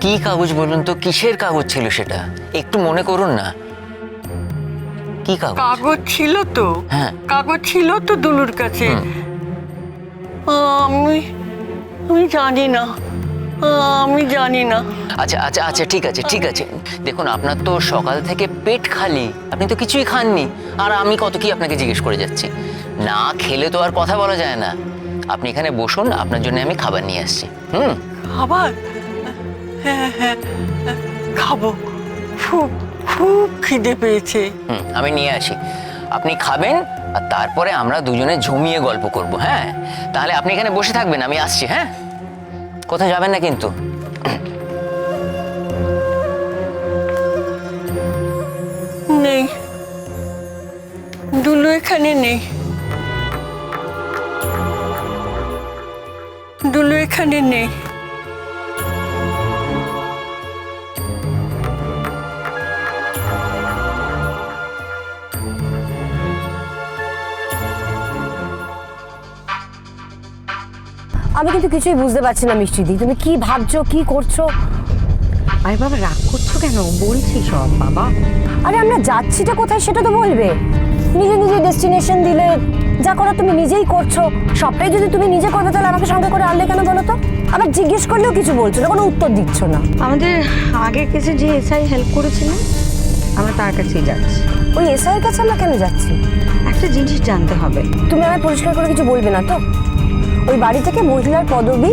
কি কাগজ বলুন তো? কিসের কাগজ ছিল সেটা? একটু মনে করুন না। কি কাগজ? কাগজ ছিল তো। হ্যাঁ। কাগজ ছিল তো দুলুর কাছে। আমি আমি জানি না। আমি জানি না। আচ্ছা আচ্ছা আচ্ছা ঠিক আছে ঠিক আছে। দেখুন আপনার তো সকাল থেকে পেট খালি। আপনি তো কিছুই খাননি। আর আমি কত কি আপনাকে জিজ্ঞেস করে যাচ্ছি? না খেলে তো আর কথা বলা যায় না। আপনি এখানে বসুন আপনার জন্য আমি খাবার নিয়ে আসছি। হুম। হ্যাঁ খাব। খুব খুব খিদে পেয়েছে। হুম আমি নিয়ে আসি। আপনি খাবেন আর তারপরে আমরা দুজনে ঝুমিয়ে গল্প করব হ্যাঁ? তাহলে আপনি এখানে বসে থাকবেন আমি আসছি হ্যাঁ? কোথায় যাবেন না কিন্তু। নেই। দুলু এখানে নেই। দুলু এখানে নেই। আমি কিন্তু কিছুই বুঝতে পারছি না মিষ্টিদি তুমি কি ভাবছ কি করছ? আরে বাবা রাগ করছ কেন? বলছি সব বাবা। আরে আমরা যাচ্ছিটা কোথায় সেটা তো বলবে। নিজে নিজে ডেস্টিনেশন দিলে যা করো তুমি নিজেই করছ। সবটাই যদি তুমি নিজে করবে তাহলে আমাকে সঙ্গে করে আনলে কেন বলো তো? আবার জিজ্ঞেস করলেও কিছু বলছো না কোনো উত্তর দিচ্ছ না। আমাদের আগের কেসে যে এসআই হেল্প করেছিলেন আমরা তার কাছেই যাচ্ছি। ওই এসআইয়ের কাছে আমরা কেন যাচ্ছি? একটা জিনিস জানতে হবে। তুমি আমায় পরিষ্কার করে কিছু বলবে না তো? ওই বাড়ি থেকে মহিলার পদবি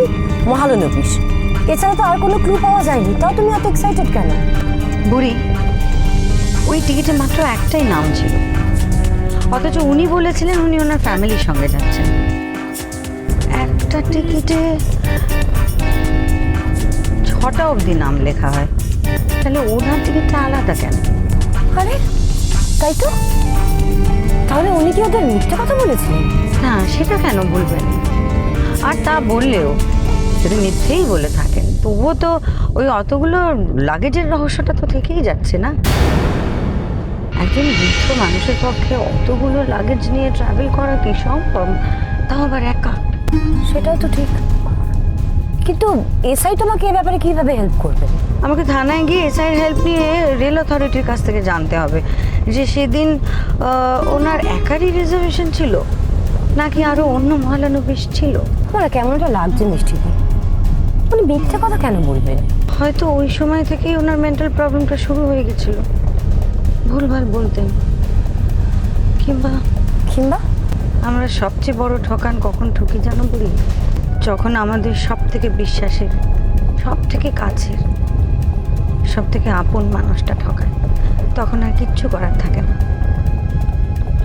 মহালনবিশ এছাড়া তো আর কোনো ক্লু পাওয়া যায়নি। তাও তুমি এত এক্সাইটেড কেন? বুড়ি ওই টিকিটে মাত্র একটাই নাম ছিল। অথচ উনি বলেছিলেন উনি ওনার ফ্যামিলির সঙ্গে যাচ্ছেন। একটা টিকিটে ছটা অবধি নাম লেখা হয়। তাহলে ওনার টিকিটটা আলাদা কেন? আরে তাই তো। তাহলে উনি কি ওদের মিথ্যে কথা বলেছিলেন না সেটা কেন বলবেন? আর তা বললেও যদি মিথ্যেই বলে থাকেন। তবুও তো ওই অতগুলো লাগেজের রহস্যটা তো থেকেই যাচ্ছে না। একজন বৃদ্ধ মানুষের পক্ষে অতগুলো লাগেজ নিয়ে ট্রাভেল করা কি সম্ভব? তাও আবার একা সেটাও তো ঠিক। কিন্তু এসআই তোমাকে এ ব্যাপারে কীভাবে হেল্প করবে? আমাকে থানায় গিয়ে এসআইয়ের হেল্প নিয়ে রেল অথরিটির কাছ থেকে জানতে হবে যে সেদিন ওনার একারই রিজার্ভেশন ছিল। নাকি আরও অন্য মহালানবিশ ছিল তোমার কেমন একটা লাগছে মিষ্টিদি উনি মিথ্যে কথা কেন বলবেন হয়তো ওই সময় থেকেই ওনার মেন্টাল প্রবলেমটা শুরু হয়ে গেছিল। ভুলভাল বলতেন। কিংবা কিংবা? আমরা সবচেয়ে বড় ঠকান কখন ঠকি জানো বলি যখন আমাদের সব থেকে বিশ্বাসের সব থেকে কাছের সব থেকে আপন মানুষটা ঠকায় তখন আর কিচ্ছু করার থাকে না।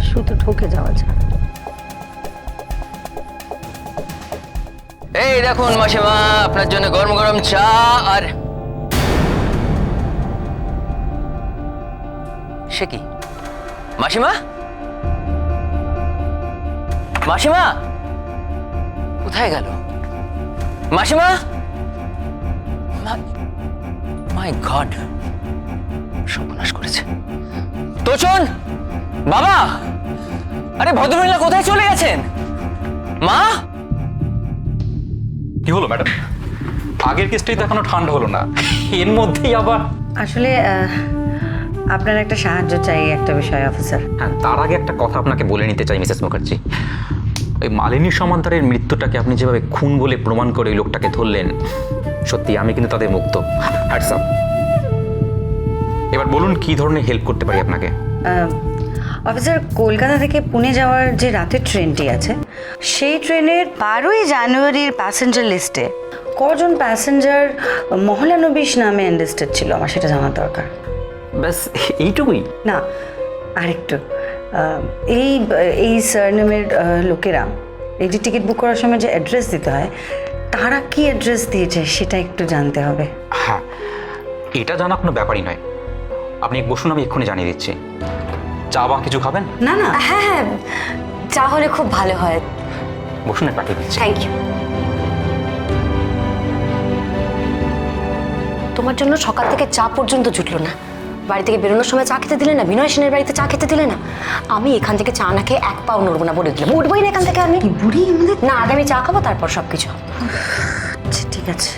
শুধু ঠকে যাওয়া যায়। এই দেখুন মাসিমা, আপনার জন্য গরম গরম চা আর সে কি? মাসিমা? মাসিমা? কোথায় গেল? মাসিমা? মাই গড সর্বনাশ করেছে। তোচন, বাবা! আরে ভদ্রমহিলা কোথায় চলে গেছেন? মা? কি হলো ম্যাডাম? আগের কেসটাই তো এখনও ঠান্ডা হলো না। এর মধ্যেই আবার আসলে আপনার একটা সাহায্য চাই একটা বিষয় অফিসার। হ্যাঁ তার আগে একটা কথা আপনাকে বলে নিতে চাই মিসেস মুখার্জি। ওই মালিনী সমান্তারের মৃত্যুটাকে আপনি যেভাবে খুন বলে প্রমাণ করে ওই লোকটাকে ধরলেন সত্যি আমি কিন্তু তাদের মুক্ত। হ্যাটসঅ্যাপ এবার বলুন কি ধরনের হেল্প করতে পারি আপনাকে? অফিসার কলকাতা থেকে পুনে যাওয়ার যে রাতের ট্রেনটি আছে সেই ট্রেনের বারোই জানুয়ারির প্যাসেঞ্জার লিস্টে কজন প্যাসেঞ্জার মহলানবিশ নামে এনলিস্টেড ছিল? আমার সেটা জানার দরকার। ব্যাস এইটুকুই? না আরেকটু। এই এই সারনেমের লোকেরা এই যে টিকিট বুক করার সময় যে অ্যাড্রেস দিতে হয় তারা কি অ্যাড্রেস দিয়েছে সেটা একটু জানতে হবে। হ্যাঁ এটা জানা কোনো ব্যাপারই নয়। আপনি বসুন আমি এক্ষুনি জানিয়ে দিচ্ছি। চা বা কিছু খাবেন? না না। হ্যাঁ হ্যাঁ। চা হলে খুব ভালো হয়। বসুন আমি পাঠিয়ে দিচ্ছি। থ্যাংক ইউ তোমার জন্য সকাল থেকে চা পর্যন্ত জুটলো না। বাড়ি থেকে বেরোনোর সময় চা খেতে দিলে না বিনয় সেনের বাড়িতে চা খেতে দিলে না। আমি এখান থেকে চা না খেয়ে এক পাও নড়বো না বলে দিলাম। উঠবোই না এখান থেকে আমি। বুড়ি না আগে আমি চা খাব তারপর সব কিছু আচ্ছা ঠিক আছে।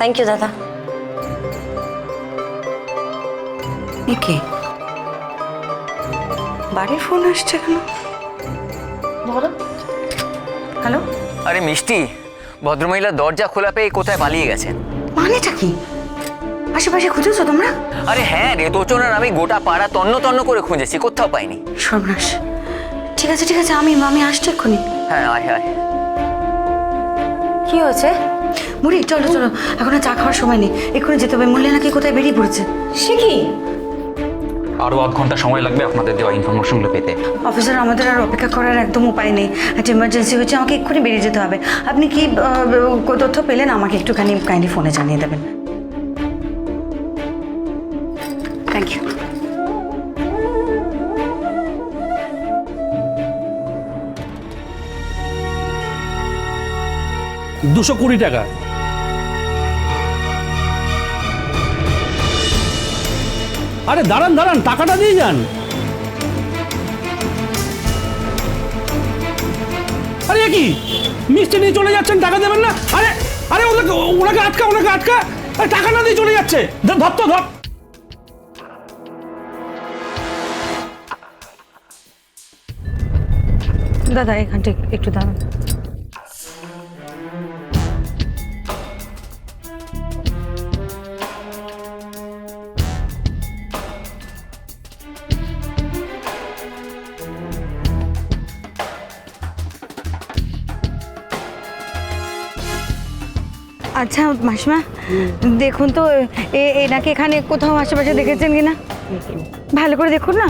থ্যাংক ইউ দাদা। একে বাড়ির ফোন আসছে কেন? হ্যালো আরে মিষ্টি ভদ্রমহিলা দরজা খোলা পেয়ে কোথায় পালিয়ে গেছেন মানেটা কি? আশেপাশে খুঁজেছো তোমরা? আরে হ্যাঁ রে তোচনার আমি গোটা পাড়া তন্ন তন্ন করে খুঁজেছি কোথাও পাইনি। সর্বনাশ। ঠিক আছে ঠিক আছে আমি আমি আসছি এক্ষুনি। হ্যাঁ আয় আয়। কি হয়েছে? বুড়ি চলো চলো। এখন আর চা খাওয়ার সময় নেই। এক্ষুনি যেতে হবে। মূল্য নাকি কোথায় বেরিয়ে পড়েছে? সে কি? আরও আধ ঘণ্টা সময় লাগবে আপনাদের দেওয়া ইনফরমেশনগুলো পেতে। অফিসার আমাদের আর অপেক্ষা করার একদম উপায় নেই। একটা ইমার্জেন্সি হচ্ছে আমাকে এক্ষুনি বেরিয়ে যেতে হবে। আপনি কি তথ্য পেলেন? আমাকে একটুখানি কাইন্ডলি ফোনে জানিয়ে দেবেন। দুশো কুড়ি টাকা। আরে দাঁড়ান দাঁড়ান, টাকাটা দিয়ে যান। আরে কি? মিষ্টি নিয়ে চলে যাচ্ছেন, টাকা দেবেন না? আরে আরে ওনাকে ওনাকে আটকা ওনাকে আটকা। আরে টাকা না দিয়ে চলে যাচ্ছে। ধর ধর তো, ধর। দাদা, এখানটা একটু দাঁড়ান। আচ্ছা মাসিমা দেখুন তো এ- এনাকে এখানে কোথাও আশেপাশে দেখেছেন কিনা? ভালো করে দেখুন না?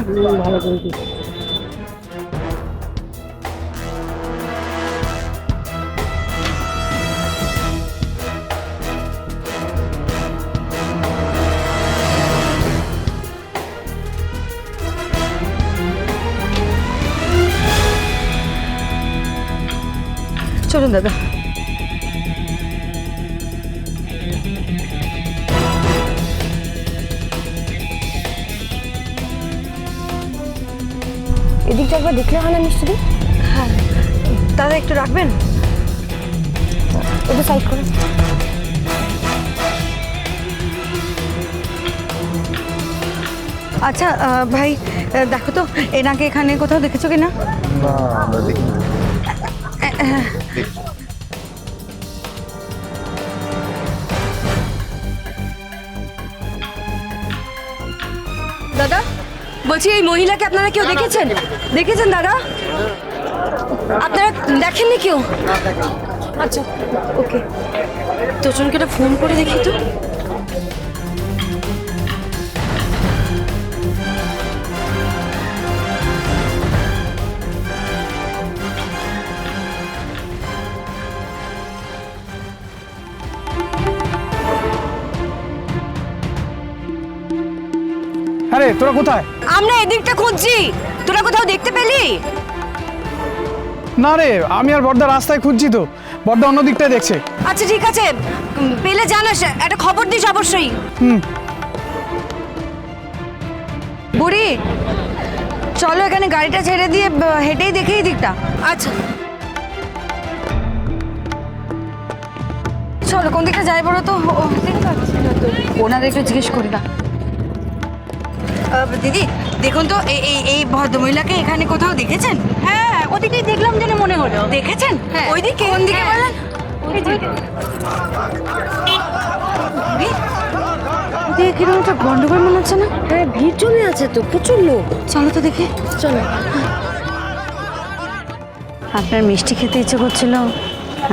চলুন দাদা। এদিকটা একবার দেখলে হয় না মিষ্টি হ্যাঁ। দাদা একটু রাখবেন? একটু সাইড করে। আচ্ছা ভাই দেখো তো এনাকে এখানে কোথাও দেখেছ কি না না আমরা দেখিনি। বলছি এই মহিলাকে আপনারা কেউ দেখেছেন? দেখেছেন দাদা? আপনারা দেখেননি কেউ? আচ্ছা ওকে। তোজনকে একটা ফোন করে দেখি তো। আরে তোরা কোথায়? আমরা এদিকটা খুঁজছি। তোরা কোথাও দেখতে পেলি? না রে আমি আর বর্দা রাস্তায় খুঁজছি তো। বর্দা অন্য দিকটায় দেখছে। আচ্ছা ঠিক আছে। উম, পেলে জানাস একটা খবর দিস অবশ্যই। হুম। বুড়ি চলো এখানে গাড়িটা ছেড়ে দিয়ে হেঁটেই দেখি এই দিকটা। আচ্ছা। চলো কোন দিকটা যাই বলো তো? ও, না তো। ওনাদের একটু জিজ্ঞেস করি না। দিদি দেখুন তো এই এই এই ভদ্রমহিলাকে এখানে কোথাও দেখেছেন? হ্যাঁ ওদিকেই দেখলাম যেন মনে হলো। দেখেছেন? হ্যাঁ। ওইদিকে? কোন দিকে বলেন দিয়ে কীরকম একটা গন্ডগোল মনে হচ্ছে না? হ্যাঁ ভিড় জমে আছে তো প্রচুর লোক। চলো তো দেখি। চলো। আপনার মিষ্টি খেতে ইচ্ছে করছিল।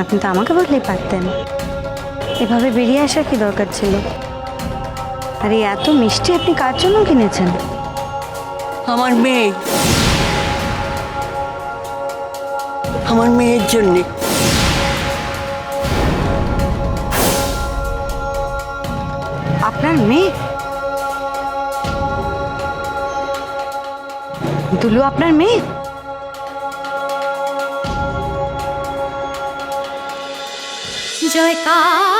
আপনি তো আমাকে বললেই পারতেন। এভাবে বেরিয়ে আসার কি দরকার ছিল? আর এই এত মিষ্টি আপনি কার জন্য কিনেছেন? আমার মেয়ে। আমার মেয়ের জন্যে। আপনার মেয়ে? দুলু আপনার মেয়ে? জয় কালী জয় কালী